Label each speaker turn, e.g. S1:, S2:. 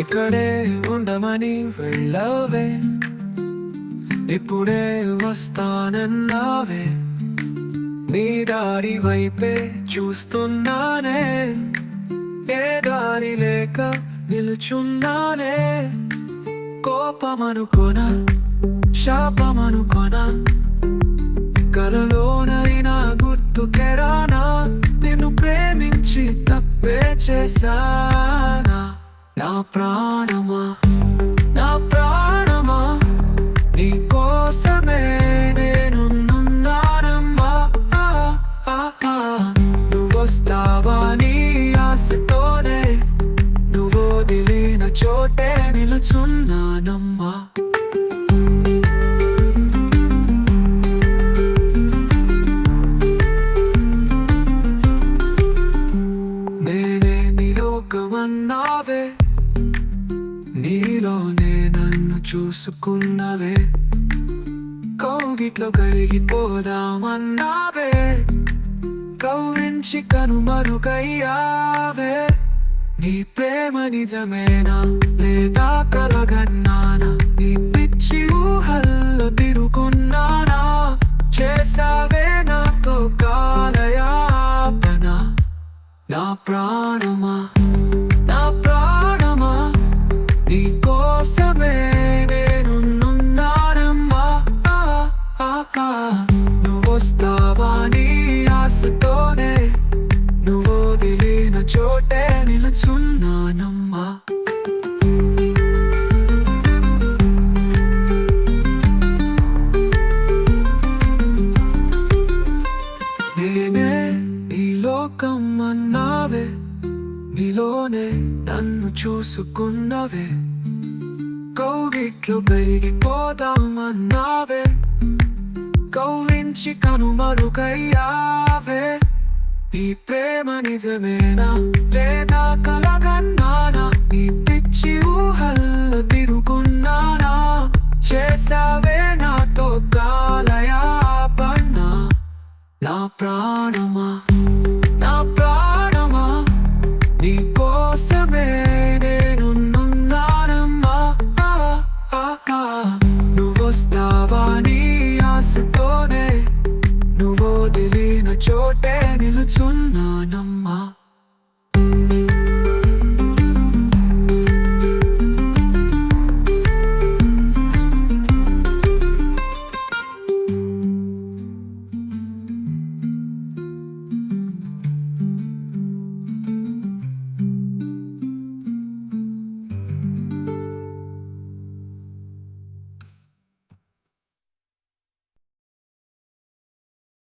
S1: వస్తానని వెళ్ళవే. ఇప్పుడే వస్తానన్నావే. నీ దారి వైపే చూస్తున్నానే. ఏ దారి లేక నిలుచున్నానే. కోపమనుకోన శాపమనుకోన కలలోనైనా గుర్తుకెరానా? నిన్ను ప్రేమించి తప్పే చేశా. నా ప్రాణమా? నా ప్రాణమా? నీ కోసమే నేనున్నానమ్మా. నువ్వొస్తావా నీ ఆశతోనే? నువ్వు వదిలిన చోటే నిలుచున్నానమ్మా. నేనే నీ లోకమన్నావే. నీలోనే నన్ను చూసుకున్నవే. కౌగిట్లో కరిగిపోదామన్నావే. కౌరించి కనుమరుగయ్యావే నీ ప్రేమ నిజమేనా లేదా కలగన్నానా? నీ పిచ్చి ఊహల్లో తిరుగున్నానా చేసావే నాతో కాలయాపన. నా ప్రాణం నువ్వొస్తావా నీ ఆశతోనే? నువ్వు వదిలిన చోటే నిలుచున్నానమ్మా. నేనే ఈ లోకం అన్నావే నీలోనే నన్ను చూసుకున్నవే. కౌగిట్లు పెరిగిపోదామన్నావే. కౌవించి కనుమరుగయ్యావే నీ ప్రేమ నిజమేనా? లేదా కలగన్నానా? నీ పిచ్చి ఊహల్లో తిరుగున్నానా? చేసావే నాతో కాలయాపన్నా పన్నా నా ప్రాణమా?